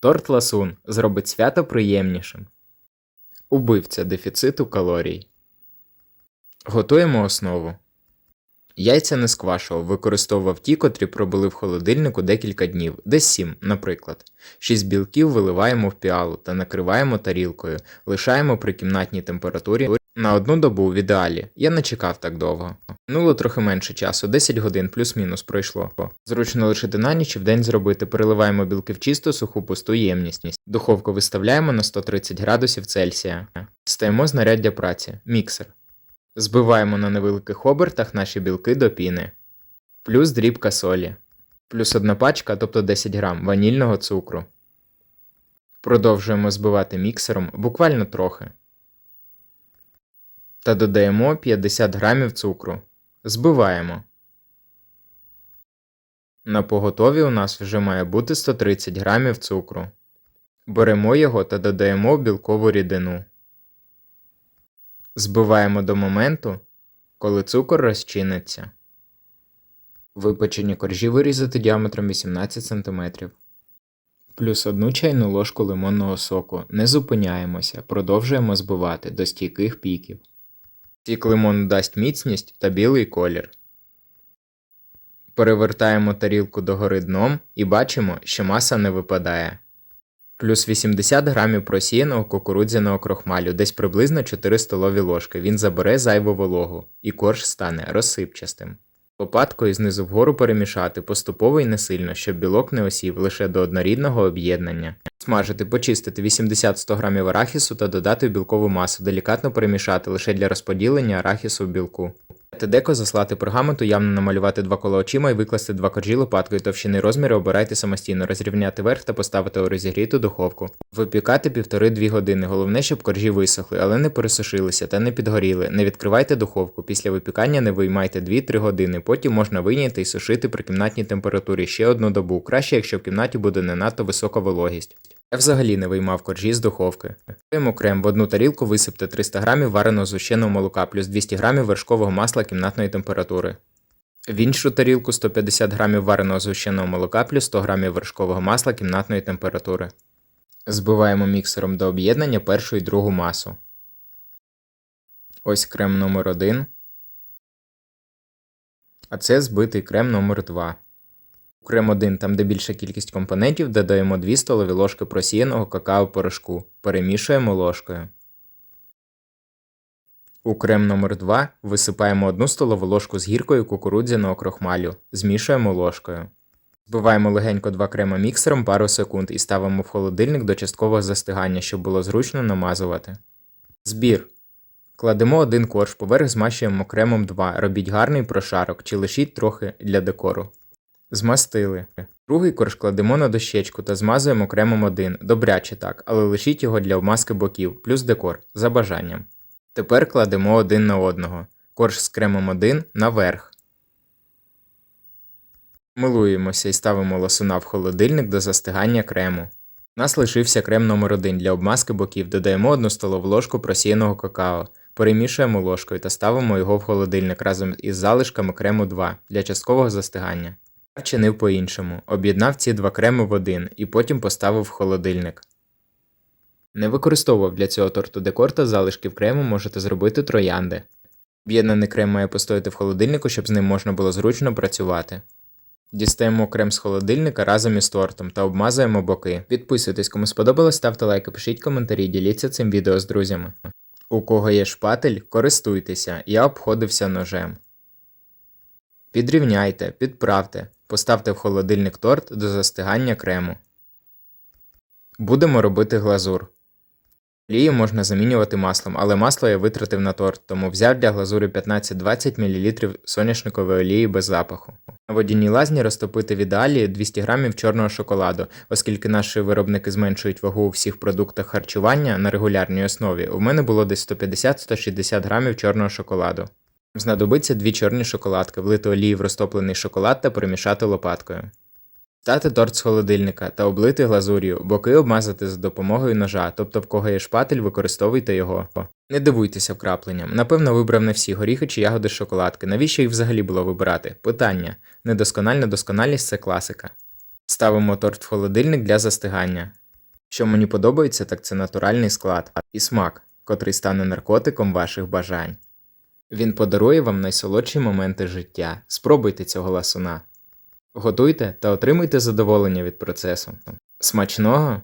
Торт ласун зробить свято приємнішим. Убивця дефіциту калорій. Готуємо основу. Яйця не сквашував, використовував ті, котрі пробули в холодильнику декілька днів, десь 7, наприклад. 6 білків виливаємо в піалу та накриваємо тарілкою, лишаємо при кімнатній температурі на одну добу в ідеалі. Я не чекав так довго. Минуло трохи менше часу, 10 годин плюс-мінус пройшло. Зручно лишити на ніч і вдень зробити. Переливаємо білки в чисту суху пусту ємність. Духовку виставляємо на 130 градусів Цельсія. Стаємо знаряддя праці. Міксер. Збиваємо на невеликих обертах наші білки до піни. Плюс дрібка солі. Плюс одна пачка, тобто 10 грам ванільного цукру. Продовжуємо збивати міксером буквально трохи. Та додаємо 50 грамів цукру. Збиваємо. На поготові у нас вже має бути 130 грамів цукру. Беремо його та додаємо білкову рідину. Збиваємо до моменту, коли цукор розчиниться. Випечені коржі вирізати діаметром 18 см. Плюс одну чайну ложку лимонного соку. Не зупиняємося, продовжуємо збивати до стійких піків. Сік лимону дасть міцність та білий колір. Перевертаємо тарілку догори дном і бачимо, що маса не випадає. Плюс 80 грамів просіяного кукурудзяного крохмалю, десь приблизно 4 столові ложки. Він забере зайву вологу, і корж стане розсипчастим. Лопаткою знизу вгору перемішати поступово і не сильно, щоб білок не осів лише до однорідного об'єднання. Смажити, почистити 80-100 грамів арахісу та додати в білкову масу, делікатно перемішати лише для розподілення арахісу в білку. Деко заслати пергаменту, явно намалювати два кола очима і викласти два коржі лопаткою товщини розміри обирайте самостійно, розрівняти верх та поставити у розігріту духовку. Випікати 1,5-2 години. Головне, щоб коржі висохли, але не пересушилися та не підгоріли. Не відкривайте духовку. Після випікання не виймайте 2-3 години. Потім можна вийняти і сушити при кімнатній температурі ще одну добу. Краще, якщо в кімнаті буде не надто висока вологість. Я взагалі не виймав коржі з духовки. Готуємо крем. В одну тарілку висипте 300 грамів вареного згущеного молока плюс 200 грамів вершкового масла кімнатної температури. В іншу тарілку 150 грамів вареного згущеного молока плюс 100 грамів вершкового масла кімнатної температури. Збиваємо міксером до об'єднання першу і другу масу. Ось крем номер 1 А це збитий крем номер 2 У крем 1, там де більша кількість компонентів, додаємо 2 столові ложки просіяного какао-порошку. Перемішуємо ложкою. У крем номер 2 висипаємо 1 столову ложку з гіркою кукурудзяного крохмалю. Змішуємо ложкою. Збиваємо легенько два крема міксером пару секунд і ставимо в холодильник до часткового застигання, щоб було зручно намазувати. Збір. Кладемо один корж, поверх змащуємо кремом 2, робіть гарний прошарок чи лишіть трохи для декору. Змастили. Другий корж кладемо на дощечку та змазуємо кремом 1, добряче так, але лишіть його для обмазки боків, плюс декор, за бажанням. Тепер кладемо один на одного. Корж з кремом 1 наверх. Милуємося і ставимо лосуна в холодильник до застигання крему. У нас лишився крем номер 1 для обмазки боків. Додаємо 1 столову ложку просіяного какао. Перемішуємо ложкою та ставимо його в холодильник разом із залишками крему 2 для часткового застигання. Я вчинив по-іншому. Об'єднав ці два креми в один і потім поставив в холодильник. Не використовував для цього торту декор та залишків крему можете зробити троянди. Об'єднаний крем має постояти в холодильнику, щоб з ним можна було зручно працювати. Дістаємо крем з холодильника разом із тортом та обмазуємо боки. Підписуйтесь, кому сподобалось, ставте лайки, пишіть коментарі, діліться цим відео з друзями. У кого є шпатель, користуйтеся, я обходився ножем. Підрівняйте, підправте, поставте в холодильник торт до застигання крему. Будемо робити глазур. Олію можна замінювати маслом, але масло я витратив на торт, тому взяв для глазурі 15-20 мл соняшникової олії без запаху. На водяній лазні розтопити в ідеалі 200 г чорного шоколаду, оскільки наші виробники зменшують вагу у всіх продуктах харчування на регулярній основі, у мене було десь 150-160 грамів чорного шоколаду. Знадобиться дві чорні шоколадки, влити олії в розтоплений шоколад та перемішати лопаткою. Стати торт з холодильника та облити глазур'ю, боки обмазати за допомогою ножа, тобто в кого є шпатель, використовуйте його. Не дивуйтеся вкрапленням. Напевно, вибрав не всі горіхи чи ягоди з шоколадки. Навіщо їх взагалі було вибирати? Питання. Недоскональна досконалість це класика. Ставимо торт в холодильник для застигання. Що мені подобається, так це натуральний склад і смак, котрий стане наркотиком ваших бажань. Він подарує вам найсолодші моменти життя. Спробуйте цього ласуна. Готуйте та отримуйте задоволення від процесу. Смачного